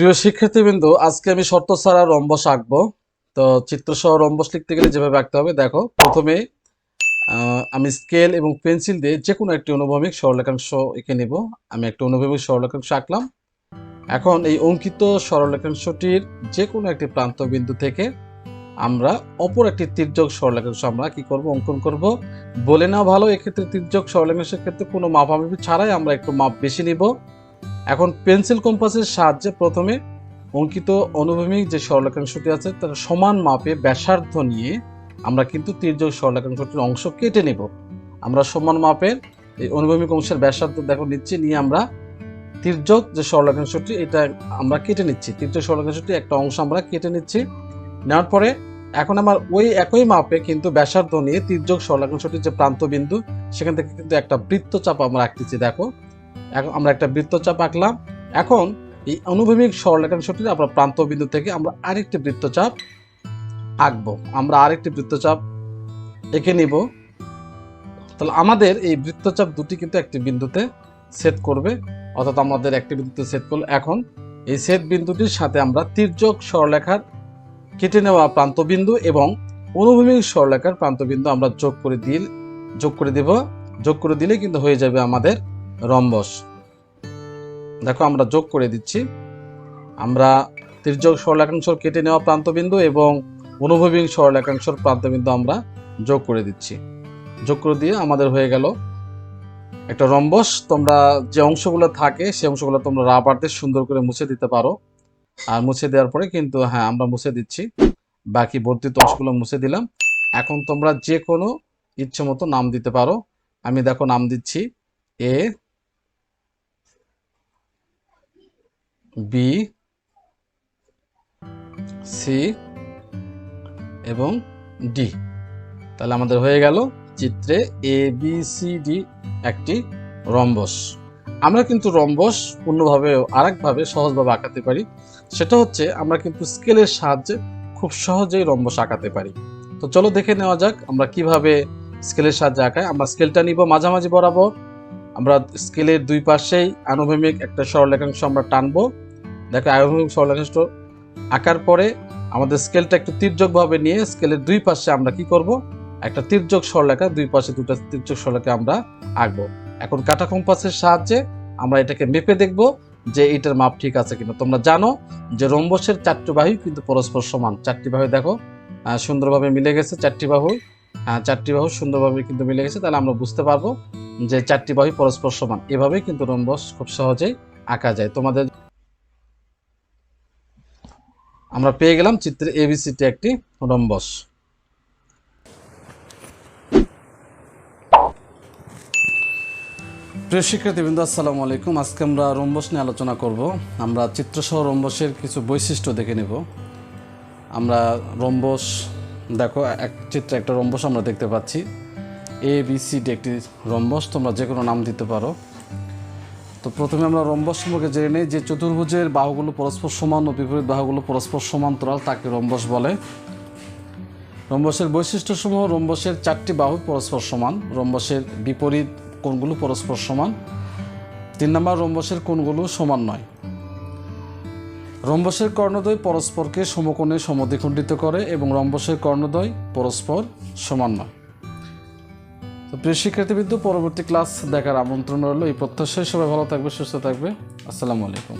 প্রিয় শিক্ষার্থীবৃন্দ, আজকে আমি শর্ত ছাড়া রম্বস আঁকবো। তো চিত্রসহ রম্বস লিখতে গেলে যেভাবে আঁকতে হবে, দেখো, প্রথমে আমি স্কেল এবং পেন্সিল দিয়ে যে কোনো একটি অনুভূমিক সরলরেখাংশ এঁকে নেব। আমি একটা অনুভূমিক সরলরেখাংশ আঁকলাম। এখন এই অঙ্কিত সরলরেখাংশটির যে কোনো একটি প্রান্ত বিন্দু থেকে আমরা অপর একটি তির্যক সরলরেখাংশ আমরা কি করব, অঙ্কন করব। বলে না ভালো, এক্ষেত্রে তির্যক সরলরেখাংশের ক্ষেত্রে কোনো মাপামাপি ছাড়াই আমরা একটু মাপ বেশি নিব। এখন পেন্সিল কম্পাসের সাহায্যে প্রথমে অঙ্কিত অনুভূমিক যে সরলরেখাংশটি আছে, তার সমান মাপে ব্যাসার্ধ নিয়ে আমরা কিন্তু তির্যক সরলরেখাংশটির অংশ কেটে নেব। আমরা সমান মাপের এই অনুভূমিক অংশের ব্যাসার্ধ দেখো নিচ্ছি, নিয়ে আমরা তির্যক যে সরলরেখাংশটি এটা আমরা কেটে নিচ্ছি। তির্যক সরলরেখাংশটি একটা অংশ আমরা কেটে নিচ্ছি। নেওয়ার পরে এখন আমার ওই একই মাপে কিন্তু ব্যাসার্ধ নিয়ে তির্যক সরলরেখাংশটির যে প্রান্তবিন্দু, সেখান থেকে কিন্তু একটা বৃত্তচাপ আমরা আঁকতেছি, দেখো। এখন আমরা একটা বৃত্তচাপ আঁকলাম। এখন এই অনুভূমিক সরলরেখাংশটির আমরা প্রান্ত বিন্দু থেকে আমরা আরেকটি বৃত্তচাপ আঁকবো। আমরা আরেকটি বৃত্তচাপ এঁকে নিব। তাহলে আমাদের এই বৃত্তচাপ দুটি কিন্তু একটি বিন্দুতে সেট করবে। অর্থাৎ আমাদের একটি বিন্দুতে সেট করল এখন এই সেট বিন্দুটির সাথে আমরা তির্যক সরলেখার কেটে নেওয়া প্রান্তবিন্দু এবং অনুভূমিক সরলেখার প্রান্তবিন্দু আমরা যোগ করে দিল যোগ করে দেব। যোগ করে দিলে কিন্তু হয়ে যাবে আমাদের রম্বস। দেখো, আমরা যোগ করে দিচ্ছি। আমরা তির্যক সরলেখাংশ কেটে নেওয়া প্রান্তবিন্দু এবং অনুভূমিক সরলেখাংশর প্রান্তবিন্দু আমরা যোগ করে দিচ্ছি। যোগ করে দিয়ে আমাদের হয়ে গেল একটা রম্বস। তোমরা যে অংশগুলো থাকে সেই অংশগুলো তোমরা রাবার দিয়ে সুন্দর করে মুছে দিতে পারো। আর মুছে দেওয়ার পরে কিন্তু হ্যাঁ আমরা মুছে দিচ্ছি। বাকি বর্ধিত অংশগুলো মুছে দিলাম। এখন তোমরা যে কোনো ইচ্ছে মতো নাম দিতে পারো। আমি দেখো নাম দিচ্ছি। এ বি সি এবং ডি তাহলে আমাদের হয়ে গেল চিত্রে এ বি সি ডি একটি রম্বস। আমরা কিন্তু রম্বস অন্যভাবে আরেকভাবে সহজভাবে আঁকাতে পারি। সেটা হচ্ছে আমরা কিন্তু স্কেলের সাহায্যে খুব সহজেই রম্বস আঁকাতে পারি। তো চলো দেখে নেওয়া যাক আমরা কীভাবে স্কেলের সাহায্যে আঁকাই। আমরা স্কেলটা নিব মাঝামাঝি বরাবর। আমরা স্কেলের দুই পাশেই আনুভূমিক একটা সরলরেখাংশ আমরা টানবো। দেখো আনুভূমিক সরলরেখাংশ আঁকার পরে আমাদের স্কেলটা একটু তির্যকভাবে নিয়ে স্কেলের দুই পাশে আমরা কি করব? একটা তির্যক সরলেখা দুই পাশে দুটো তির্যক সরলেখা আমরা আঁকবো। এখন কাটা কম্পাসের সাহায্যে আমরা এটাকে মেপে দেখব যে এটার মাপ ঠিক আছে কিনা। তোমরা জানো যে রম্বসের চারটি বাহু কিন্তু পরস্পর সমান। চারটি বাহু দেখো সুন্দরভাবে মিলে গেছে চারটি বাহু। চারটি বাহু সুন্দরভাবে কিন্তু মিলে গেছে। তাহলে আমরা বুঝতে পারব যে চারটি বাহু পরস্পর সমান। এভাবেই কিন্তু রম্বস খুব সহজেই আঁকা যায়। তোমাদের আমরা পেয়ে গেলাম চিত্রে এবিসিটি একটি রম্বস প্রিয় শিক্ষার্থীবৃন্দ, আসসালামু আলাইকুম। আজকে আমরা রম্বস নিয়ে আলোচনা করব। আমরা চিত্রসহ রম্বসের কিছু বৈশিষ্ট্য দেখে নেব। আমরা রম্বস দেখো, এক চিত্রে একটা রম্বস আমরা দেখতে পাচ্ছি। এ বি সি ডি একটি রম্বস তোমরা যে কোনো নাম দিতে পারো। তো প্রথমে আমরা রম্বস সম্পর্কে জেনে নিই, যে চতুর্ভুজের বাহুগুলো পরস্পর সমান ও বিপরীত বাহুগুলো পরস্পর সমান্তরাল, তাকে রম্বস বলে। রম্বসের বৈশিষ্ট্যসমূহ, রম্বসের চারটি বাহু পরস্পর সমান, রম্বসের বিপরীত কোণগুলো পরস্পর সমান। তিন নম্বর, রম্বসের কোণগুলো সমান নয়। রম্বসের কর্ণদ্বয় পরস্পরকে সমকোণে সমদ্বিখণ্ডিত করে এবং রম্বসের কর্ণদ্বয় পরস্পর সমান নয়। তো প্রিয় শিক্ষার্থীবৃন্দ, পরবর্তী ক্লাস দেখার আমন্ত্রণ রইল। এই প্রত্যাশায় সবাই ভালো থাকবে, সুস্থ থাকবে। আসসালামু আলাইকুম।